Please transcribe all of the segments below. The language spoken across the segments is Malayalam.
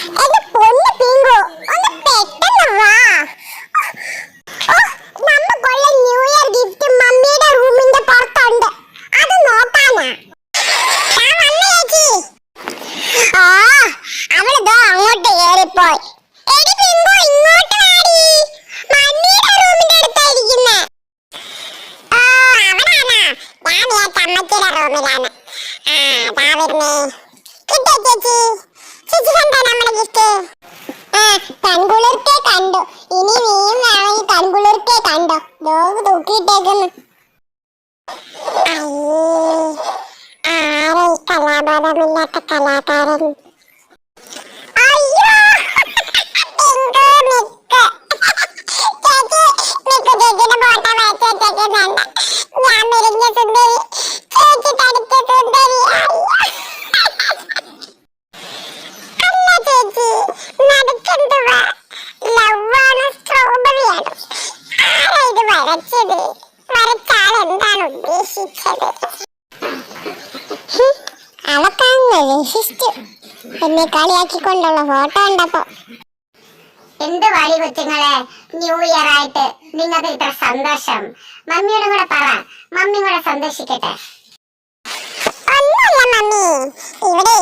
എന്റെ പൊന്ന് പിങ്കു ഒന്ന് പെട്ടെന്ന് വാ. ഓ, നമ്മക്കുള്ള ന്യൂ ഇയർ ഗിഫ്റ്റ് മമ്മിയുടെ റൂമിന്റെ പുറത്തുണ്ട്. അത് നോക്കാനാ. ഞാൻ വന്നു ചേച്ചി. ആ അവളിതോ അങ്ങോട്ട് കേറിപ്പോയി എടി പിങ്കു ഇങ്ങോട്ട് വാടി. മമ്മിയുടെ റൂമിന്റെ അടുത്തായിരിക്കുന്നേ ഓ അവനാണോ? ഞാൻ വിചാരിച്ച അമ്മച്ചിയുടെ റൂമിലാണ്. ആ താ വരുന്നേ. കിട്ടിയോ ചേച്ചി. ചേച്ചി കണ്ടോ നമ്മുടെ ഗിഫ്റ്റ് ആ കൺകുളിർക്കെ കണ്ടു ഇനി നീയും വേണമെങ്കിൽ കൺകുളിർക്കെ കണ്ടോ ലോഗ് തൂക്കിയിട്ടേക്കുന്നു അയ്യേ ആരാ ഈ കലാകാരൻ? വരച്ചാൽ എന്താണ് ഉദ്ദേശിച്ചത്? അവക്കാന്ന് രസിച്ചു എന്നെ കളിയാക്കിക്കൊണ്ടുള്ള ഫോട്ടോ ഉണ്ടപ്പോ എന്ത് വഴി കൊച്ചുങ്ങളെ? ന്യൂ ഇയർ ആയിട്ട് നിങ്ങൾക്ക് ഇത്ര സന്തോഷം. മമ്മിയോടും കൂടെ പറ. മമ്മി കൂടെ സന്തോഷിക്കട്ടെ. ഒന്നുമില്ല മമ്മി. ഇവിടെ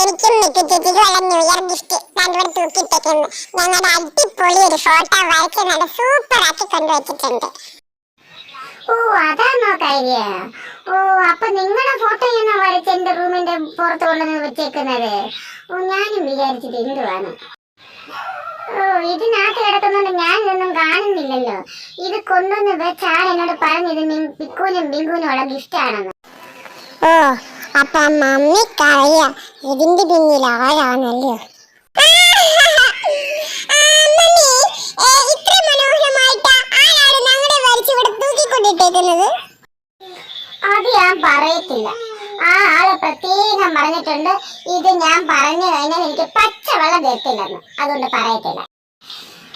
എനിക്കും മിക്ക ചേച്ചിക്കും ന്യൂ ഇയർ ഗിഫ്റ്റ് രണ്ടുപേരും തൂക്കിയിട്ടേക്കുന്നു ഞങ്ങളുടെ അടിപൊളി ഒരു ഫോട്ടോ വരച്ച് നല്ല സൂപ്പർ ആക്കി കൊണ്ടുവച്ചിട്ടുണ്ട്. ഓ അതാണോ കാര്യം ഓ അപ്പൊ നിങ്ങളുടെ ഫോട്ടോ ഞാൻ വരച്ച് എന്റെ റൂമിന്റെ പുറത്ത് കൊണ്ടുവന്ന് വെച്ചേക്കുന്നത്? ഓ ഞാനും വിചാരിച്ചത് എന്തുവാണ് ഓ ഇതിനകത്ത് കിടക്കുന്നോണ്ട് ഞാൻ ഇതൊന്നും കാണുന്നില്ലല്ലോ. ഇത് കൊണ്ടുവന്ന് വെച്ചാൽ ആൾ എന്നോട് പറഞ്ഞത് പിക്കൂനും ബിങ്കൂനും ഉള്ള ഗിഫ്റ്റ് ആണെന്ന്. ഓ അപ്പൊ മമ്മിക്കറിയാം ഇതിന്റെ പിന്നിൽ ആരാണല്ലോ ഇത്ര മനോഹരമായിട്ട് ആരാണ് ഞങ്ങളുടെ വരച്ച് ഇവിടെ തൂക്കിക്കൊണ്ടിട്ടേക്കുന്നത് അത് ഞാൻ പറയത്തില്ല ആ ആൾ പ്രത്യേകം പറഞ്ഞിട്ടുണ്ട് ഇത് ഞാൻ പറഞ്ഞു കഴിഞ്ഞാൽ എനിക്ക് പച്ചവെള്ളം തരത്തില്ലെന്ന്. അതുകൊണ്ട് പറയത്തില്ല.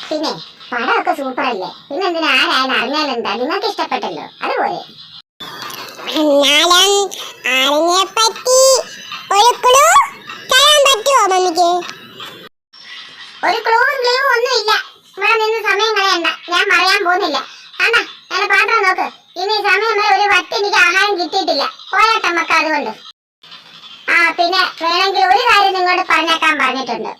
പിന്നെ പടമൊക്കെ സൂപ്പർ അല്ലേ പിന്നെ എന്തിനാ ആരായാലും അറിഞ്ഞാലെന്താ നിങ്ങൾക്ക് ഇഷ്ടപ്പെട്ടല്ലോ. അതുപോലെ. എന്നാലും ആരിനെ പറ്റി ഒരു ക്ലൂ തരാൻ പറ്റുമോ മമ്മിക്ക്? ഒരു ക്ലൂവും ക്ലീവും ഒന്നുമില്ല. ഇവിടെ നിന്ന് സമയം കളയണ്ട. ഞാൻ പറയാൻ പോകുന്നില്ല. അണ്ണാ എന്നെ പാത്രം നോക്ക്. ഇനി സമയം ഒരു വട്ടി എനിക്ക് ആഹാരം കിട്ടിയിട്ടില്ല. പോയാട്ടമ്മക്ക് അതുകൊണ്ട് ആ പിന്നെ വേണമെങ്കിൽ ഒരു കാര്യം നിങ്ങളോട് പറഞ്ഞേക്കാൻ പറഞ്ഞിട്ടുണ്ട്.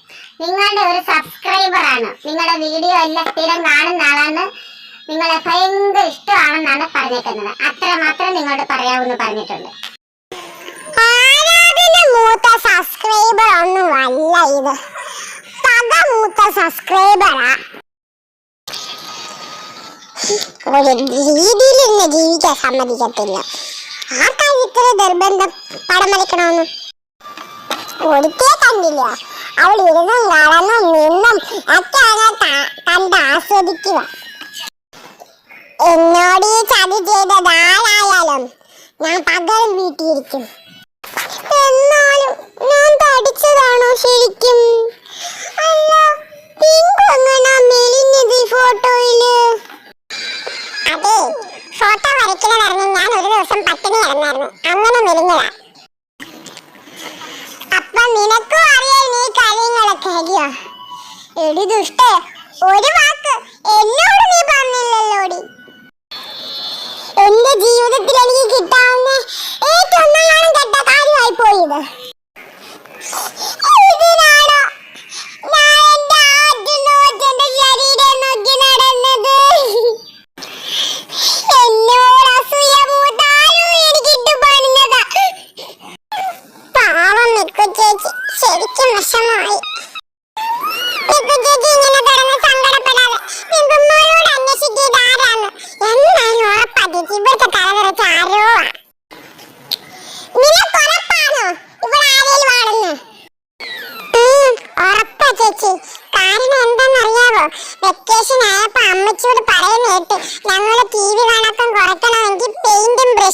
നിങ്ങളുടെ ഒരു സബ്സ്ക്രൈബർ ആണ്. നിങ്ങളുടെ വീഡിയോ എല്ലാം സ്ഥിരം കാണുന്ന ആളാണ്. നിങ്ങളെ ഭയങ്കര ഇഷ്ടമാണെന്നാണ് പറഞ്ഞേക്കുന്നത്. അത്ര മാത്രം നിങ്ങളോട് പറയാവൂന്ന് പറഞ്ഞിട്ടുണ്ട്. മൂത്ത സബ്സ്ക്രൈബർ ഒന്നും അല്ല മൂത്ത സബ്സ്ക്രൈബറാ ജീവിക്കാൻ സമ്മതിക്കത്തില്ല. ആ കാര്യത്തിൽ നിർബന്ധം പടം വരയ്ക്കണമെന്ന്. ഒരിക്കേ കണ്ടില്ല. അവൾ ഇരുന്നും നടന്നും നിന്നും ഒക്കെ അവനെ ത- കണ്ട് ആസ്വദിക്കുക. എന്നോട് ഈ ചതി ചെയ്തത് ആരായാലും ഞാൻ പകരം വീട്ടിയിരിക്കും. എന്നാലും ഞാൻ തടിച്ചതാണോ ശരിക്കും? അല്ല പിങ്കു എങ്ങനാ മെലിഞ്ഞത് ഫോട്ടോയിൽ? അതെ ഫോട്ടോ വരയ്ക്കുന്ന പറഞ്ഞ് ഞാൻ ഒരു ദിവസം പട്ടിണി കിടന്നായിരുന്നു. അങ്ങനെ മെലിഞ്ഞതാ. എടി ദുഷ്ടേ ഒരു വാക്ക്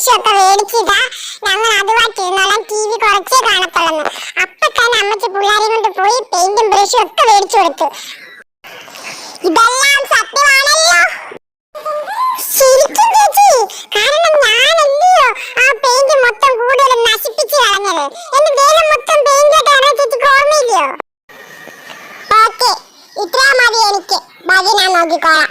പെയിന്റും ബ്രഷും ഒക്കെ മേടിച്ചിട്ടാ ഞങ്ങൾ അതുമായിട്ടിരുന്നോളാം ടി വി കുറച്ചേ കാണത്തുള്ളൂ അപ്പൊ തന്നെ അമ്മച്ചി പിള്ളേരെ കൊണ്ട് പോയി പെയിന്റും ബ്രഷും ഒക്കെ മേടിച്ചു കൊടുത്തു. ഇതെല്ലാം സത്യമാണല്ലോ. ശരിക്കും ചേച്ചി കാരണം ഞാനല്ലയോ ആ പെയിന്റ് മൊത്തം കൂടുതൽ നശിപ്പിച്ചു കളഞ്ഞത്. എന്റെ ദേഹം മൊത്തം പെയിന്റ് ചേച്ചിക്ക് ഓർമ്മയില്ല ഇത്ര മതി എനിക്ക്. ബാക്കി ഞാൻ നോക്കിക്കോളാം.